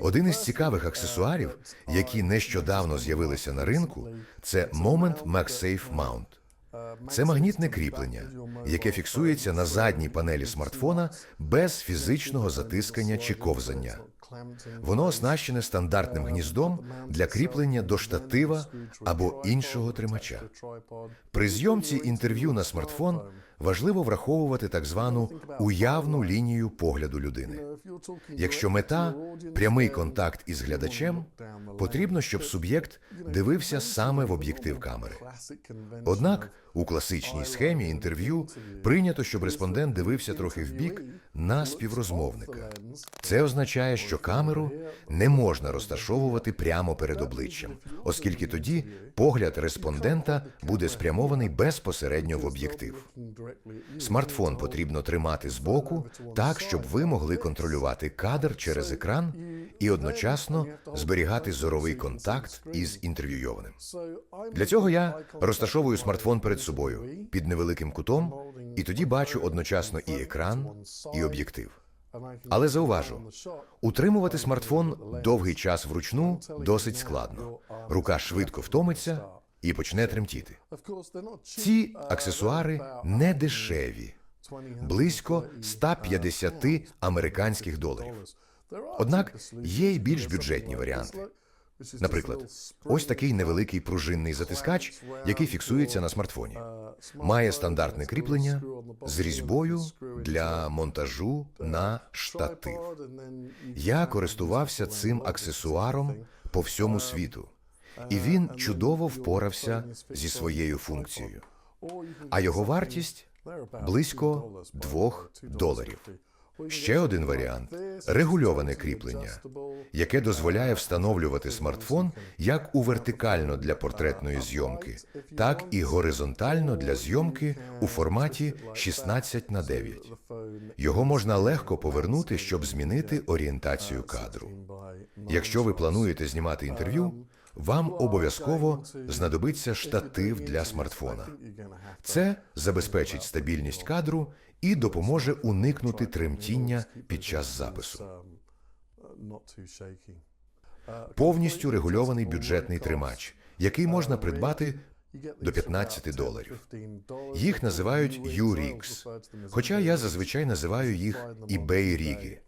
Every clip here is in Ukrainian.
Один із цікавих аксесуарів, які нещодавно з'явилися на ринку, це Moment MagSafe Mount. Це магнітне кріплення, яке фіксується на задній панелі смартфона без фізичного затискання чи ковзання. Воно оснащене стандартним гніздом для кріплення до штатива або іншого тримача. При зйомці інтерв'ю на смартфон важливо враховувати так звану уявну лінію погляду людини. Якщо мета прямий контакт із глядачем, потрібно, щоб суб'єкт дивився саме в об'єктив камери. Однак у класичній схемі інтерв'ю прийнято, щоб респондент дивився трохи вбік на співрозмовника. Це означає, що камеру не можна розташовувати прямо перед обличчям, оскільки тоді погляд респондента буде спрямований безпосередньо в об'єктив. Смартфон потрібно тримати збоку так, щоб ви могли контролювати кадр через екран і одночасно зберігати зоровий контакт із інтерв'юйованим. Для цього я розташовую смартфон перед собою під невеликим кутом, і тоді бачу одночасно і екран, і об'єктив. Але зауважу, утримувати смартфон довгий час вручну досить складно. Рука швидко втомиться і почне тремтіти. Ці аксесуари не дешеві, близько 150 американських доларів. Однак є й більш бюджетні варіанти. Наприклад, ось такий невеликий пружинний затискач, який фіксується на смартфоні. Має стандартне кріплення з різьбою для монтажу на штатив. Я користувався цим аксесуаром по всьому світу, і він чудово впорався зі своєю функцією. А його вартість близько 2 доларів. Ще один варіант регульоване кріплення, яке дозволяє встановлювати смартфон як у вертикально для портретної зйомки, так і горизонтально для зйомки у форматі 16 на 9. Його можна легко повернути, щоб змінити орієнтацію кадру. Якщо ви плануєте знімати інтерв'ю, вам обов'язково знадобиться штатив для смартфона. Це забезпечить стабільність кадру і допоможе уникнути тремтіння під час запису. Повністю регульований бюджетний тримач, який можна придбати до 15 доларів. Їх називають U-Rigs, хоча я зазвичай називаю їх eBay ріги,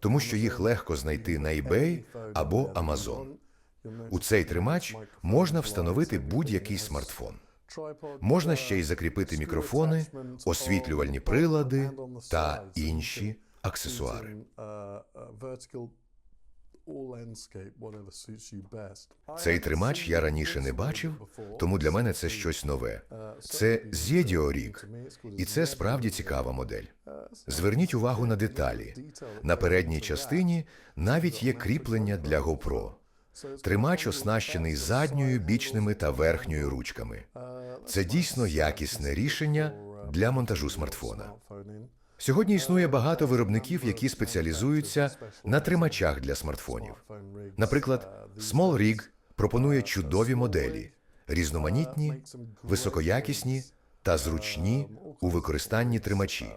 тому що їх легко знайти на eBay або Amazon. У цей тримач можна встановити будь-який смартфон. Можна ще й закріпити мікрофони, освітлювальні прилади та інші аксесуари. Цей тримач я раніше не бачив, тому для мене це щось нове. Це Zedio Rig, і це справді цікава модель. Зверніть увагу на деталі. На передній частині навіть є кріплення для GoPro. Тримач оснащений задньою, бічними та верхньою ручками. Це дійсно якісне рішення для монтажу смартфона. Сьогодні існує багато виробників, які спеціалізуються на тримачах для смартфонів. Наприклад, Small Rig пропонує чудові моделі, різноманітні, високоякісні та зручні у використанні тримачі.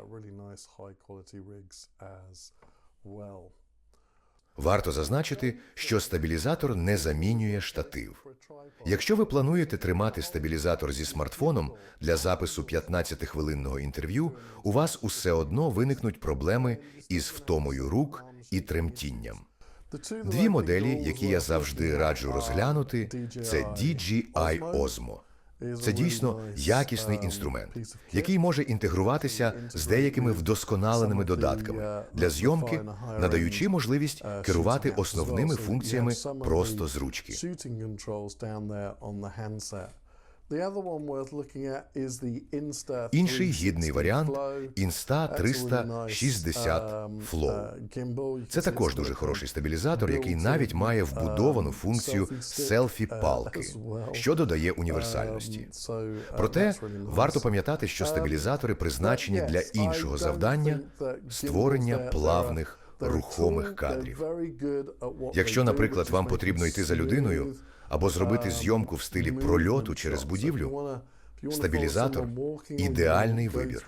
Варто зазначити, що стабілізатор не замінює штатив. Якщо ви плануєте тримати стабілізатор зі смартфоном для запису 15-хвилинного інтерв'ю, у вас усе одно виникнуть проблеми із втомою рук і тремтінням. Дві моделі, які я завжди раджу розглянути, це DJI Osmo. Це дійсно якісний інструмент, який може інтегруватися з деякими вдосконаленими додатками для зйомки, надаючи можливість керувати основними функціями просто з ручки. Інший гідний варіант Insta 360 Flow. Це також дуже хороший стабілізатор, який навіть має вбудовану функцію селфі-палки, що додає універсальності. Проте варто пам'ятати, що стабілізатори призначені для іншого завдання створення плавних рухомих кадрів. Якщо, наприклад, вам потрібно йти за людиною або зробити зйомку в стилі прольоту через будівлю, Стабілізатор – ідеальний вибір.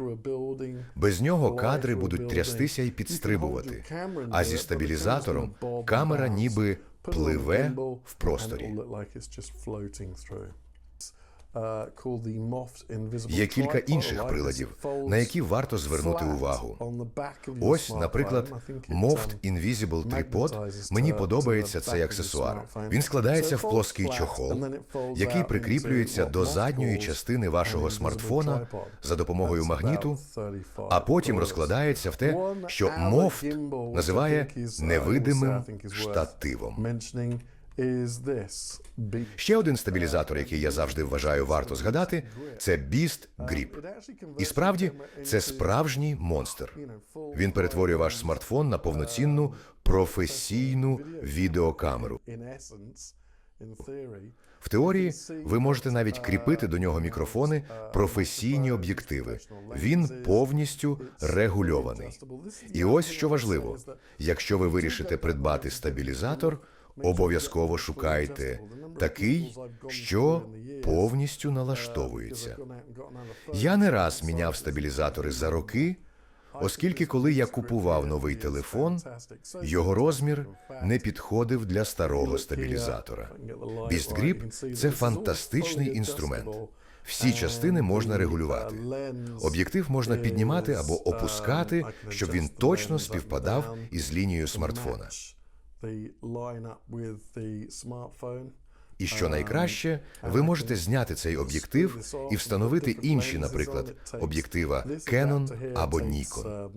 Без нього кадри будуть трястися і підстрибувати, а зі стабілізатором камера ніби пливе в просторі. Є кілька інших приладів, на які варто звернути увагу. Ось, наприклад, Moft Invisible Tripod. Мені подобається цей аксесуар. Він складається в плоский чохол, який прикріплюється до задньої частини вашого смартфона за допомогою магніту, а потім розкладається в те, що Moft називає невидимим штативом. Ще один стабілізатор, який я завжди вважаю варто згадати, це Beast Grip. І справді, це справжній монстр. Він перетворює ваш смартфон на повноцінну професійну відеокамеру. В теорії ви можете навіть кріпити до нього мікрофони, професійні об'єктиви. Він повністю регульований. І ось що важливо: якщо ви вирішите придбати стабілізатор, обов'язково шукайте такий, що повністю налаштовується. Я не раз міняв стабілізатори за роки, оскільки коли я купував новий телефон, його розмір не підходив для старого стабілізатора. Grip – це фантастичний інструмент. Всі частини можна регулювати. Об'єктив можна піднімати або опускати, щоб він точно співпадав із лінією смартфона. І що найкраще, ви можете зняти цей об'єктив і встановити інші, наприклад, об'єктива Canon або Nikon.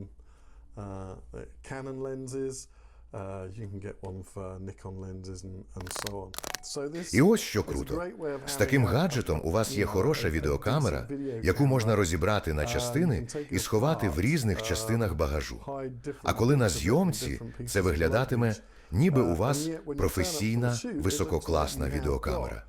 І ось що круто. З таким гаджетом у вас є хороша відеокамера, яку можна розібрати на частини і сховати в різних частинах багажу. А коли на зйомці це виглядатиме, ніби у вас професійна висококласна відеокамера.